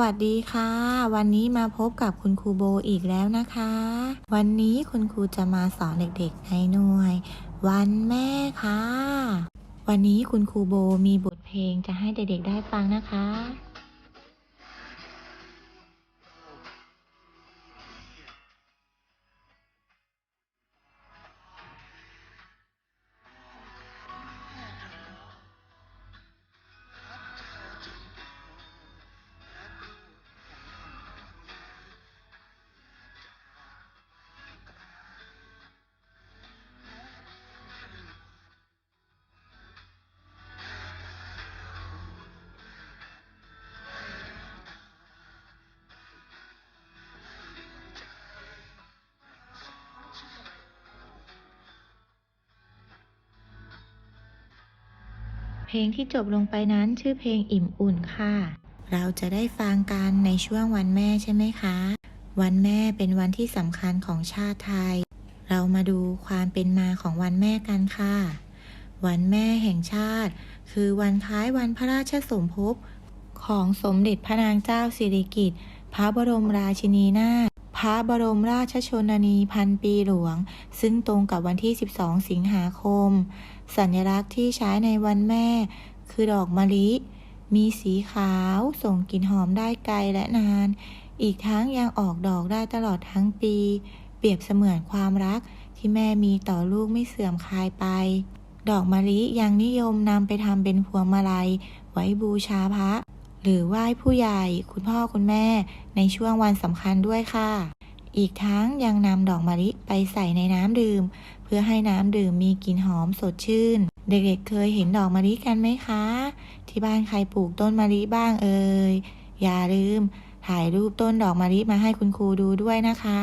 วัสดีค่ะ วันนี้มาพบกับคุณครูโบอีกแล้วนะคะ วันนี้คุณครูจะมาสอนเด็กๆในหน่วย วันแม่ค่ะ วันนี้คุณครูโบมีบทเพลงจะให้เด็กๆได้ฟังนะคะ เพลงที่จบลงไปนั้นชื่อเพลงอิ่มอุ่นค่ะ เราจะได้ฟังกันในช่วงวันแม่ใช่ไหมคะ วันแม่เป็นวันที่สำคัญของชาติไทย เรามาดูความเป็นมาของวันแม่กันค่ะ วันแม่แห่งชาติ คือวันคล้ายวันพระราชสมภพของสมเด็จพระนางเจ้าสิริกิติ์พระบรมราชินีนาถ พระบรมราชชนนีพันปีหลวง ซึ่งตรงกับวันที่ 12 สิงหาคม สัญลักษณ์ที่ใช้ในวันแม่ คือดอกมะลิ มีสีขาวส่งกลิ่นหอมได้ไกลและนาน อีกทั้งยังออกดอกได้ตลอดทั้งปี เปรียบเสมือนความรักที่แม่มีต่อลูกไม่เสื่อมคลายไป ดอกมะลิยังนิยมนำไปทำเป็นพวงมาลัย ไว้บูชาพระ หรือไหว้ผู้ใหญ่ คุณพ่อคุณแม่ ในช่วงวันสำคัญด้วยค่ะ อีกทั้งยังนำดอกมะลิไปใส่ในน้ำดื่ม เพื่อให้น้ำดื่มมีกลิ่นหอมสดชื่น เด็กๆเคยเห็นดอกมะลิกันไหมคะ ที่บ้านใครปลูกต้นมะลิบ้างเอ่ยอย่าลืม ถ่ายรูปต้นดอกมะลิมาให้คุณครูดูด้วยนะคะ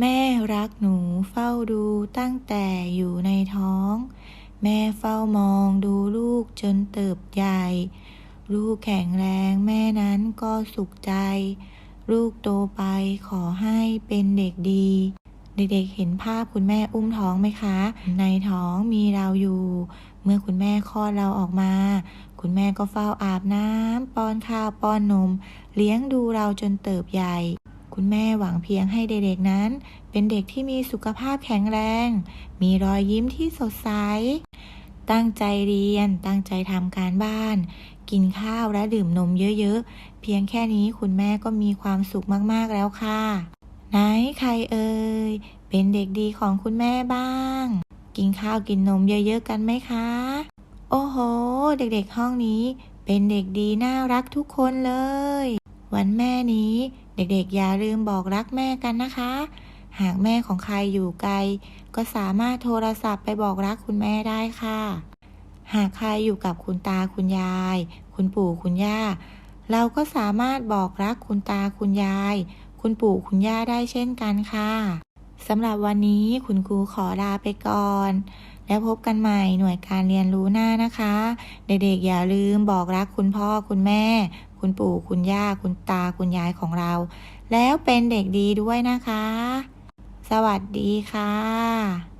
แม่รักหนูเฝ้าดูตั้งแต่อยู่ในท้อง แม่เฝ้ามองดูลูกจนเติบใหญ่ ลูกแข็งแรงแม่นั้นก็สุขใจ ลูกโตไปขอให้เป็นเด็กดี เด็กๆเห็นภาพคุณแม่อุ้มท้องไหมคะ ในท้องมีเราอยู่ เมื่อคุณแม่คลอดเราออกมา คุณแม่ก็เฝ้าอาบน้ำป้อนข้าวป้อนนม เลี้ยงดูเราจนเติบใหญ่ คุณแม่หวังเพียงให้เด็กๆนั้น เป็นเด็กที่มีสุขภาพแข็งแรง มีรอยยิ้มที่สดใส ตั้งใจเรียน ตั้งใจทำการบ้าน กินข้าวและดื่มนมเยอะๆ เพียงแค่นี้คุณแม่ก็มีความสุขมากๆแล้วค่ะ ไหนใครเอ่ย เป็นเด็กดีของคุณแม่บ้าง กินข้าวกินนมเยอะๆกันไหมคะ โอ้โห เด็กๆห้องนี้ เป็นเด็กดีน่ารักทุกคนเลย วันแม่นี้ เด็กๆอย่าลืมบอกรักแม่กันนะคะ หากแม่ของใครอยู่ไกล ก็สามารถโทรศัพท์ไปบอกรักคุณแม่ได้ค่ะ หากใครอยู่กับคุณตาคุณยาย คุณปู่คุณย่า เราก็สามารถบอกรักคุณตาคุณยาย คุณปู่คุณย่าได้เช่นกันค่ะสำหรับวันนี้คุณครูขอลาไปก่อน แล้วพบกันใหม่หน่วยการเรียนรู้หน้านะคะ เด็กๆอย่าลืมบอกรักคุณพ่อคุณแม่ คุณปู่คุณย่าคุณตาคุณยายของเรา แล้วเป็นเด็กดีด้วยนะคะ สวัสดีค่ะ